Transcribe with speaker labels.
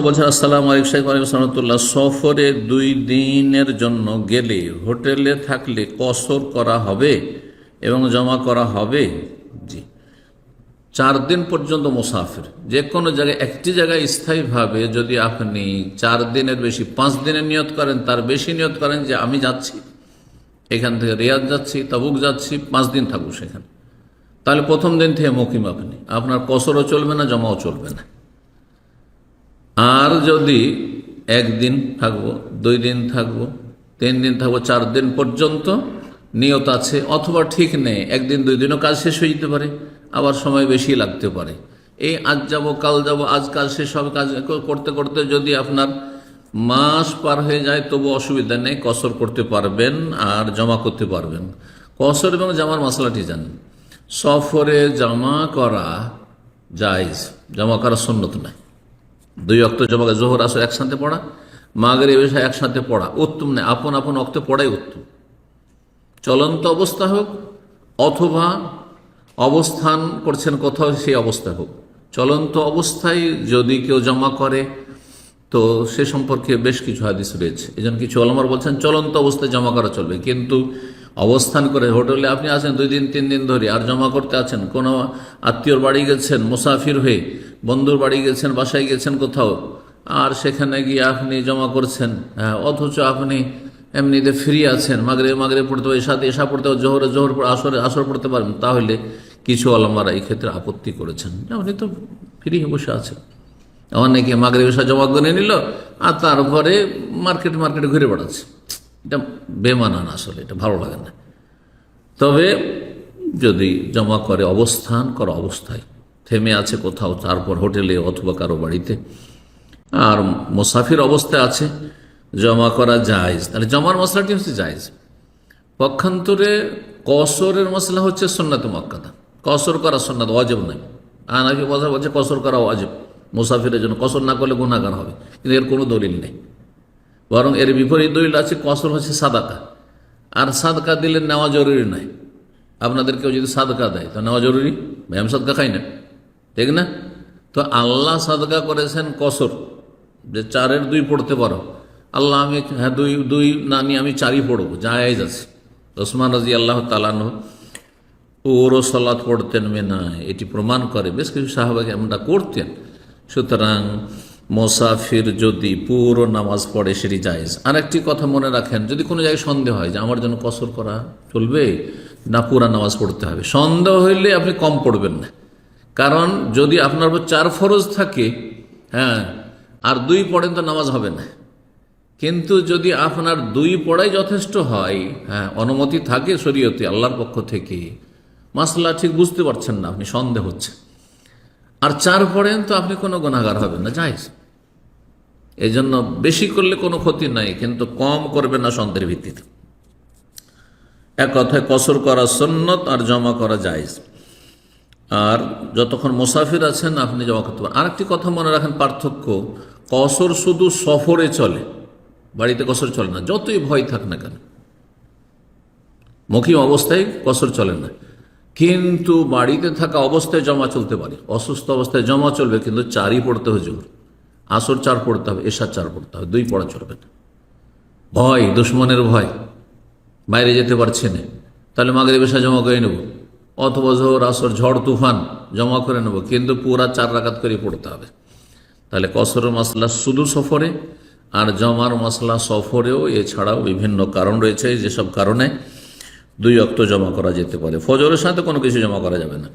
Speaker 1: বলছেন, আসসালাম আলাইকুম সাহেব আলাইকুম সালামতুল্লাহ সফরে দুই দিনের জন্য গেলে হোটেলে থাকলে কসর করা হবে এবং জমা করা হবে? জি। চার দিন পর্যন্ত মুসাফির। যে কোনো জায়গায়, একটি জায়গায় স্থায়ীভাবে যদি আপনি চার দিনের বেশি, পাঁচ দিনের নিয়ত করেন, তার বেশি নিয়ত করেন যে আমি যাচ্ছি, এখান থেকে রিয়াদ যাচ্ছি, তাবুক যাচ্ছি, পাঁচ দিন থাকব সেখানে। তাহলে প্রথম দিন থেকে মকিম আপনি। আপনার কসরও চলবে না, জমাও চলবে না। আর যদি একদিন থাকব, দুই দিন থাকব, তিন দিন থাকব, চার দিন পর্যন্ত নিয়ত আছে, অথবা ঠিক নেই, একদিন, দুই দিনও কাজ শেষ হয়ে যেতে পারে, আবার সময় বেশি লাগতে পারে। এই আজ যাব, কাল যাব, আজ কাজ শেষ হবে, কাজ করতে করতে যদি আপনার মাস পার হয়ে যায়, তবু অসুবিধা নেই, কসর করতে পারবেন আর জমা করতে পারবেন। কসর এবং জামার মশলাটি জানেন। সফরে জমা করা জায়জ, জমা করা সন্ন্যত নাই দুই অক্ত জমাকে জোহর, আসর একসাথে পড়া মাগরে বেশা একসাথে পড়া, উত্তম নেই আপন আপন অক্তে পড়াই উত্তম। চলন্ত অবস্থা হোক, অথবা অবস্থান করছেন কোথাও সেই অবস্থা হোক। চলন্ত অবস্থায় যদি কেউ জমা করে, তো সে সম্পর্কে বেশ কিছু হাদিস রয়েছে। এই জন্য কিছু অলমার বলছেন, চলন্ত অবস্থায় জমা করা চলবে। কিন্তু অবস্থান করে হোটেলে আপনি আছেন দুই দিন, তিন দিন ধরে, আর জমা করতে আছেন, কোনো আত্মীয়র বাড়ি গেছেন, মুসাফির হয়ে বন্ধুর বাড়ি গেছেন, বাসায় গেছেন কোথাও? আর সেখানে গিয়ে আপনি জমা করছেন। হ্যাঁ অথচ আপনি এমনিতে ফ্রি আছেন। মাগরে মাগরে পড়তে হবে সাথে এসা পড়তে হবে, জোহরে, জোহর আসরে আসর পড়তে পারবেন। তাহলে কিছু আলমারা এই ক্ষেত্রে আপত্তি করেছেন। আপনি তো ফ্রি বসে আছেন। অনেকে মাগরে এসা জমা করে নিল, আর তারপরে মার্কেট, মার্কেটে ঘুরে বেড়াচ্ছে। এটা বেমানান আসলে, এটা ভালো লাগে না। তবে যদি জমা করে অবস্থান, করা অবস্থায় থেমে আছে কোথাও, তারপর হোটেলে অথবা কারও বাড়িতে। আর মুসাফির অবস্থায় আছে, জমা করা জায়জ। তাহলে জমার মশলাটি হচ্ছে জায়জ। পক্ষান্তরে কসরের মশলা হচ্ছে সন্ন্যত মক্কাদা কসর করা সন্ন্যত অজেব নয়। আনাবি কথা বলছে কসর করা অজেব মুসাফিরের জন্য কসর না করলে গুণাগার হবে। কিন্তু এর কোনো দলিল নেই। বরং এর বিপরীত দলিল আছে, কসর হচ্ছে সাদাকা। আর সাদকা দিলে নেওয়া জরুরি নয়। আপনাদের কেউ যদি সাদকা দেয়, তো নেওয়া জরুরি? ব্যায়াম সাদকা খাই না। ঠিক না? তো আল্লাহ সাদকা করেছেন কসর। যে চারের দুই পড়তে পারো। আল্লাহ, আমি হ্যাঁ দুই দুই না আমি চারই পড়ব। জায়েজ আছে। ওসমান রাজি আল্লাহ তালানো ওরও সলাৎ পড়তেন মেনা এটি প্রমাণ করে, বেশ কিছু সাহাবাকে এমনটা করতেন। সুতরাং মোসাফির যদি পুরো নামাজ পড়ে, সেটি জায়েজ। আর একটি কথা মনে রাখেন, যদি কোনো জায়গায় সন্দেহ হয় যে আমার জন্য কসর করা চলবে, না পুরা নামাজ পড়তে হবে। সন্দেহ হইলে আপনি কম পড়বেন না। কারণ যদি আপনার উপর চার ফরজ থাকে হ্যাঁ আর দুই পড়েন তো নামাজ হবে না। কিন্তু যদি আপনার দুই পড়াই যথেষ্ট হয় হ্যাঁ অনুমতি থাকে শরীয়তে, আল্লাহর পক্ষ থেকে, মাসলা ঠিক বুঝতে পারছেন না আপনি, সন্দেহ হচ্ছে। আর চার পড়েন তো আপনি কোনো গুণাগার হবেন না যাই এই জন্য বেশি করলে কোনো ক্ষতি নাই, কিন্তু কম করবে না সন্দেহের ভিত্তিতে। এক কথায় কসর করা সন্ন্যত আর জমা করা যায় আর যতক্ষণ মুসাফির আছেন, আপনি জমা করতে পারেন। আরেকটি কথা মনে রাখেন, পার্থক্য, কসর শুধু সফরে চলে, বাড়িতে কসর চলে না, যতই ভয় থাক না কেন। মকিম অবস্থায় কসর চলে না। কিন্তু বাড়িতে থাকা অবস্থায় জমা চলতে পারে। অসুস্থ অবস্থায় জমা চলবে, কিন্তু চারই পড়তে হবে জোর। আসর চার পড়তে হবে এসার চার পড়তে হবে, দুই পড়া চলবে না। ভয়, দুশ্মনের ভয়। বাইরে যেতে পারছে না। তাহলে মাগরে বেশা জমা করে নেব। অথবা জোহর, আসর, ঝড়, তুফান জমা করে নেব, কিন্তু পুরা চার রাকাত করে পড়তে হবে। তাহলে কসর মশলা শুধু সফরে, আর জমার মশলা সফরেও এছাড়াও বিভিন্ন কারণ রয়েছে, যেসব কারণে দুই অক্ত জমা করা যেতে পারে। ফজরের সাথে কোনো কিছু জমা করা যাবে না।